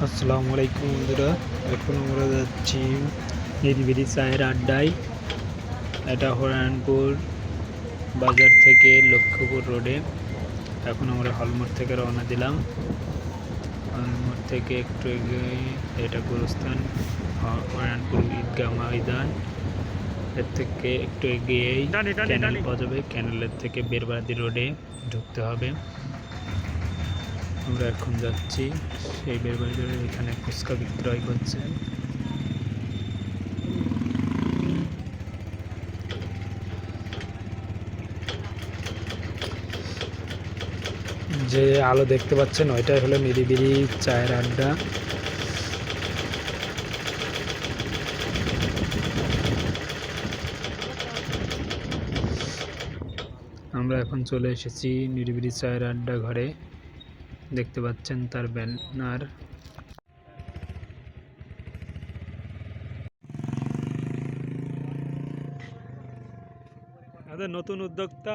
আসসালামু আলাইকুম বন্ধুরা। এখন আমরা যাচ্ছি নিরিবিলি চায়ের আড্ডায়। এটা হরানপুর বাজার থেকে লক্ষ্মীপুর রোডে। এখন আমরা হলমোড় থেকে রওনা দিলাম। হলমোড় থেকে একটু এগিয়ে এটা গুরুস্থান হ- হরানপুর ঈদগাহ ময়দান। এর থেকে একটু এগিয়েই ক্যানেল পাওয়া যাবে। ক্যানেলের থেকে বেরবাদি রোডে ঢুকতে হবে। আমরা এখন যাচ্ছি সেই বেরবাড়ি এখানে ফুচকা বিক্রয় করছে। যে আলো দেখতে পাচ্ছেন, ওইটাই হলো নিরিবিলি চায়ের আড্ডা। আমরা এখন চলে এসেছি নিরিবিলি চায়ের আড্ডা ঘরে দেখতে পাচ্ছেন তার ব্যানার। আমাদের নতুন উদ্যোক্তা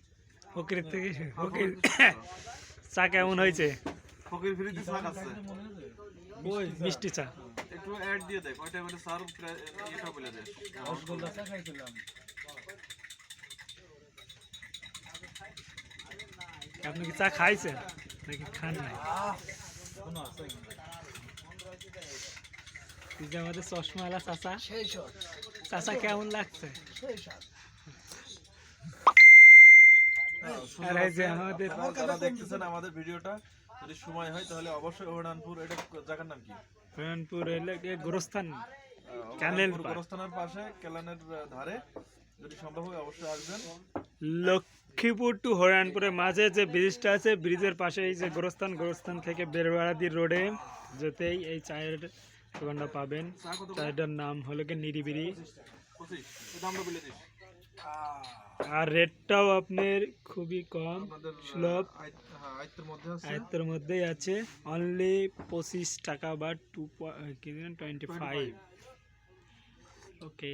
ফকির থেকে ফকির চা কেমন হয়েছে? ফকির মিষ্টি চা। একটু অ্যাড দিয়ে দে কয়টা করে সার এটা বলে দে। আপনি কি চা খাইছেন? নাকি খান নাই? আমাদের চশমাওয়ালা চাচা। সেই চাচা কেমন লাগছে? সেই আর এই যে আমাদের দেখতেছেন আমাদের ভিডিওটা যদি সময় হয় তাহলে অবশ্যই ওহরানপুর এটা জায়গার নাম কি? রয়নপুর এলে গোরস্থান ক্যানেল গোরস্থানের পাশে ক্যালানের ধারে। যদি সম্ভব হয় অবশ্যই আসবেন। লক্ষ্মীপুর টু হরিয়ানপুরের মাঝে যে ব্রিজটা আছে ব্রিজের পাশে এই যে গোরস্থান গোরস্থান থেকে বেরবাড়াদি রোডে যেতেই এই চায়ের দোকানটা পাবেন। চায়েরটার নাম হলো কি নিরিবিরি বলে দিস। আর রেটটাও আপনার খুবই কম। সুলভ হ্যাঁ, আয়ত্তের মধ্যে আছে। আয়ত্তের মধ্যেই আছে। অনলি পঁচিশ টাকা বা two point twenty five okay